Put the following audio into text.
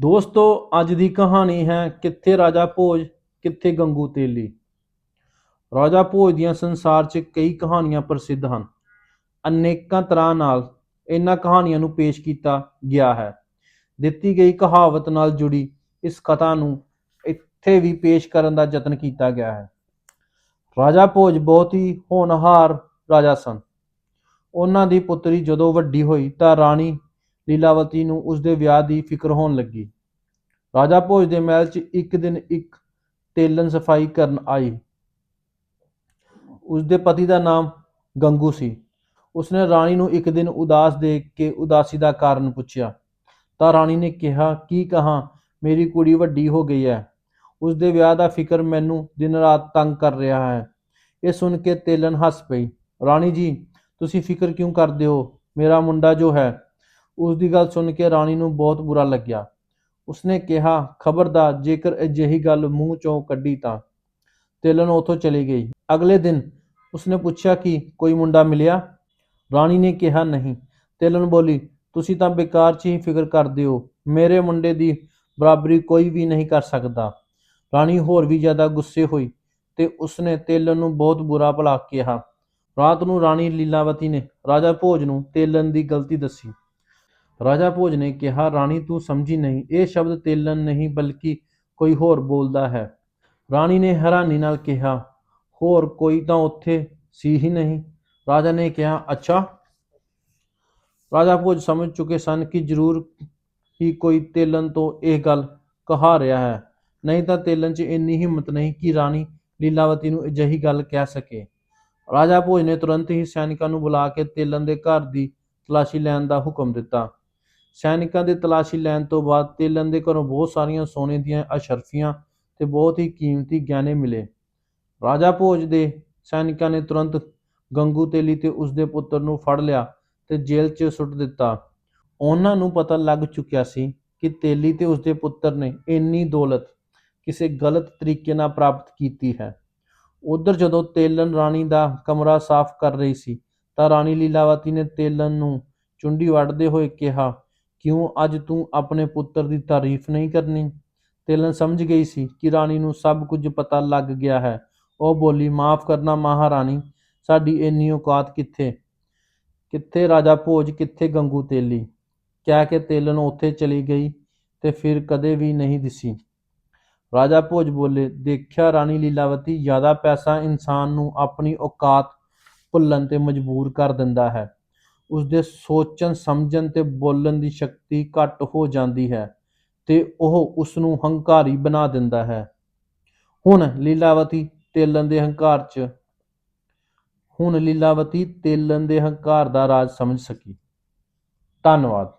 ਦੋਸਤੋ, ਅੱਜ ਦੀ ਕਹਾਣੀ ਹੈ, ਕਿੱਥੇ ਰਾਜਾ ਭੋਜ, ਕਿੱਥੇ ਗੰਗੂ ਤੇਲੀ। ਰਾਜਾ ਭੋਜ ਦੀਆਂ ਸੰਸਾਰ 'ਚ ਕਈ ਕਹਾਣੀਆਂ ਪ੍ਰਸਿੱਧ ਹਨ। ਅਨੇਕਾਂ ਤਰ੍ਹਾਂ ਨਾਲ ਇਹਨਾਂ ਕਹਾਣੀਆਂ ਨੂੰ ਪੇਸ਼ ਕੀਤਾ ਗਿਆ ਹੈ। ਦਿੱਤੀ ਗਈ ਕਹਾਵਤ ਨਾਲ ਜੁੜੀ ਇਸ ਕਥਾ ਨੂੰ ਇੱਥੇ ਵੀ ਪੇਸ਼ ਕਰਨ ਦਾ ਯਤਨ ਕੀਤਾ ਗਿਆ ਹੈ। ਰਾਜਾ ਭੋਜ ਬਹੁਤ ਹੀ ਹੋਣਹਾਰ ਰਾਜਾ ਸਨ। ਉਹਨਾਂ ਦੀ ਪੁੱਤਰੀ ਜਦੋਂ ਵੱਡੀ ਹੋਈ ਤਾਂ ਰਾਣੀ ਲੀਲਾਵਤੀ ਨੂੰ ਉਸਦੇ ਵਿਆਹ ਦੀ ਫਿਕਰ ਹੋਣ ਲੱਗੀ। ਰਾਜਾ ਭੋਜ ਦੇ ਮਹਿਲ 'ਚ ਇੱਕ ਦਿਨ ਇੱਕ ਤੇਲਨ ਸਫ਼ਾਈ ਕਰਨ ਆਈ। ਉਸਦੇ ਪਤੀ ਦਾ ਨਾਮ ਗੰਗੂ ਸੀ। ਉਸਨੇ ਰਾਣੀ ਨੂੰ ਇੱਕ ਦਿਨ ਉਦਾਸ ਦੇਖ ਕੇ ਉਦਾਸੀ ਦਾ ਕਾਰਨ ਪੁੱਛਿਆ। ਤਾਂ ਰਾਣੀ ਨੇ ਕਿਹਾ, ਕੀ ਕਹਾਂ? ਮੇਰੀ ਕੁੜੀ ਵੱਡੀ ਹੋ ਗਈ ਹੈ ਉਸਦੇ ਵਿਆਹ ਦਾ ਫਿਕਰ ਮੈਨੂੰ ਦਿਨ ਰਾਤ ਤੰਗ ਕਰ ਰਿਹਾ ਹੈ ਇਹ ਸੁਣ ਕੇ ਤੇਲਨ ਹੱਸ ਪਈ। ਰਾਣੀ ਜੀ, ਤੁਸੀਂ ਫਿਕਰ ਕਿਉਂ ਕਰਦੇ ਹੋ? ਮੇਰਾ ਮੁੰਡਾ ਜੋ ਹੈ ਉਸ ਦੀ ਗੱਲ ਸੁਣ ਕੇ ਰਾਣੀ ਨੂੰ ਬਹੁਤ ਬੁਰਾ ਲੱਗਿਆ। ਉਸਨੇ ਕਿਹਾ, ਖਬਰਦਾਰ, ਜੇਕਰ ਅਜਿਹੀ ਗੱਲ ਮੂੰਹ ਚੋਂ ਕੱਢੀ ਤਾਂ। ਤੇਲਨ ਉਥੋਂ ਚਲੀ ਗਈ। ਅਗਲੇ ਦਿਨ ਉਸਨੇ ਪੁੱਛਿਆ ਕਿ ਕੋਈ ਮੁੰਡਾ ਮਿਲਿਆ? ਰਾਣੀ ਨੇ ਕਿਹਾ, ਨਹੀਂ। ਤੇਲਨ ਬੋਲੀ, ਤੁਸੀਂ ਤਾਂ ਬੇਕਾਰ 'ਚ ਹੀ ਫਿਕਰ ਕਰਦੇ ਹੋ। ਮੇਰੇ ਮੁੰਡੇ ਦੀ ਬਰਾਬਰੀ ਕੋਈ ਵੀ ਨਹੀਂ ਕਰ ਸਕਦਾ। ਰਾਣੀ ਹੋਰ ਵੀ ਜ਼ਿਆਦਾ ਗੁੱਸੇ ਹੋਈ ਤੇ ਉਸਨੇ ਤੇਲਨ ਨੂੰ ਬਹੁਤ ਬੁਰਾ ਭਲਾ ਕਿਹਾ। ਰਾਤ ਨੂੰ ਰਾਣੀ ਲੀਲਾਵਤੀ ਨੇ ਰਾਜਾ ਭੋਜ ਨੂੰ ਤੇਲਨ ਦੀ ਗਲਤੀ ਦੱਸੀ। ਰਾਜਾ ਭੋਜ ਨੇ ਕਿਹਾ, ਰਾਣੀ, ਤੂੰ ਸਮਝੀ ਨਹੀਂ। ਇਹ ਸ਼ਬਦ ਤੇਲਨ ਨਹੀਂ, ਬਲਕਿ ਕੋਈ ਹੋਰ ਬੋਲਦਾ ਹੈ। ਰਾਣੀ ਨੇ ਹੈਰਾਨੀ ਨਾਲ ਕਿਹਾ, ਹੋਰ ਕੋਈ ਤਾਂ ਉੱਥੇ ਸੀ ਹੀ ਨਹੀਂ। ਰਾਜਾ ਨੇ ਕਿਹਾ, ਅੱਛਾ। ਰਾਜਾ ਭੋਜ ਸਮਝ ਚੁੱਕੇ ਸਨ ਕਿ ਜ਼ਰੂਰ ਹੀ ਕੋਈ ਤੇਲਨ ਤੋਂ ਇਹ ਗੱਲ ਕਹਾ ਰਿਹਾ ਹੈ। ਨਹੀਂ ਤਾਂ ਤੇਲਨ 'ਚ ਇੰਨੀ ਹਿੰਮਤ ਨਹੀਂ ਕਿ ਰਾਣੀ ਲੀਲਾਵਤੀ ਨੂੰ ਅਜਿਹੀ ਗੱਲ ਕਹਿ ਸਕੇ। ਰਾਜਾ ਭੋਜ ਨੇ ਤੁਰੰਤ ਹੀ ਸੈਨਿਕਾਂ ਨੂੰ ਬੁਲਾ ਕੇ ਤੇਲਨ ਦੇ ਘਰ ਦੀ ਤਲਾਸ਼ੀ ਲੈਣ ਦਾ ਹੁਕਮ ਦਿੱਤਾ। ਸੈਨਿਕਾਂ ਦੇ ਤਲਾਸ਼ੀ ਲੈਣ ਤੋਂ ਬਾਅਦ ਤੇਲਨ ਦੇ ਘਰੋਂ ਬਹੁਤ ਸਾਰੀਆਂ ਸੋਨੇ ਦੀਆਂ ਅਸ਼ਰਫੀਆਂ ਤੇ ਬਹੁਤ ਹੀ ਕੀਮਤੀ ਗਹਿਣੇ ਮਿਲੇ। ਰਾਜਾ ਭੋਜ ਦੇ ਸੈਨਿਕਾਂ ਨੇ ਤੁਰੰਤ ਗੰਗੂ ਤੇਲੀ ਤੇ ਉਸਦੇ ਪੁੱਤਰ ਨੂੰ ਫੜ ਲਿਆ ਤੇ ਜੇਲ੍ਹ 'ਚ ਸੁੱਟ ਦਿੱਤਾ। ਉਹਨਾਂ ਨੂੰ ਪਤਾ ਲੱਗ ਚੁੱਕਿਆ ਸੀ ਕਿ ਤੇਲੀ ਤੇ ਉਸਦੇ ਪੁੱਤਰ ਨੇ ਇੰਨੀ ਦੌਲਤ ਕਿਸੇ ਗਲਤ ਤਰੀਕੇ ਨਾਲ ਪ੍ਰਾਪਤ ਕੀਤੀ ਹੈ। ਉਧਰ ਜਦੋਂ ਤੇਲਨ ਰਾਣੀ ਦਾ ਕਮਰਾ ਸਾਫ਼ ਕਰ ਰਹੀ ਸੀ ਤਾਂ ਰਾਣੀ ਲੀਲਾਵਤੀ ਨੇ ਤੇਲਨ ਨੂੰ ਚੁੰਡੀ ਵੱਢਦੇ ਹੋਏ ਕਿਹਾ ਕਿਉਂ ਅੱਜ ਤੂੰ ਆਪਣੇ ਪੁੱਤਰ ਦੀ ਤਾਰੀਫ ਨਹੀਂ ਕਰਨੀ? ਤੇਲਨ ਸਮਝ ਗਈ ਸੀ ਕਿ ਰਾਣੀ ਨੂੰ ਸਭ ਕੁਝ ਪਤਾ ਲੱਗ ਗਿਆ ਹੈ। ਉਹ ਬੋਲੀ, ਮਾਫ ਕਰਨਾ ਮਹਾਰਾਣੀ, ਸਾਡੀ ਇੰਨੀ ਔਕਾਤ ਕਿੱਥੇ? ਕਿੱਥੇ ਰਾਜਾ ਭੋਜ, ਕਿੱਥੇ ਗੰਗੂ ਤੇਲੀ? ਕਹਿ ਕੇ ਤੇਲਨ ਉੱਥੇ ਚਲੀ ਗਈ ਤੇ ਫਿਰ ਕਦੇ ਵੀ ਨਹੀਂ ਦਿਸੀ। ਰਾਜਾ ਭੋਜ ਬੋਲੇ, ਦੇਖਿਆ ਰਾਣੀ ਲੀਲਾਵਤੀ, ਜ਼ਿਆਦਾ ਪੈਸਾ ਇਨਸਾਨ ਨੂੰ ਆਪਣੀ ਔਕਾਤ ਭੁੱਲਣ ਤੇ ਮਜਬੂਰ ਕਰ ਦਿੰਦਾ ਹੈ। ਉਸਦੇ ਸੋਚਣ, ਸਮਝਣ ਤੇ ਬੋਲਣ ਦੀ ਸ਼ਕਤੀ ਘੱਟ ਹੋ ਜਾਂਦੀ ਹੈ ਤੇ ਉਹ ਉਸ ਨੂੰ ਹੰਕਾਰੀ ਬਣਾ ਦਿੰਦਾ ਹੈ। ਹੁਣ ਲੀਲਾਵਤੀ ਤੇਲਨ ਦੇ ਹੰਕਾਰ 'ਚ, ਹੁਣ ਲੀਲਾਵਤੀ ਤੇਲਨ ਦੇ ਹੰਕਾਰ ਦਾ ਰਾਜ ਸਮਝ ਸਕੀ। ਧੰਨਵਾਦ।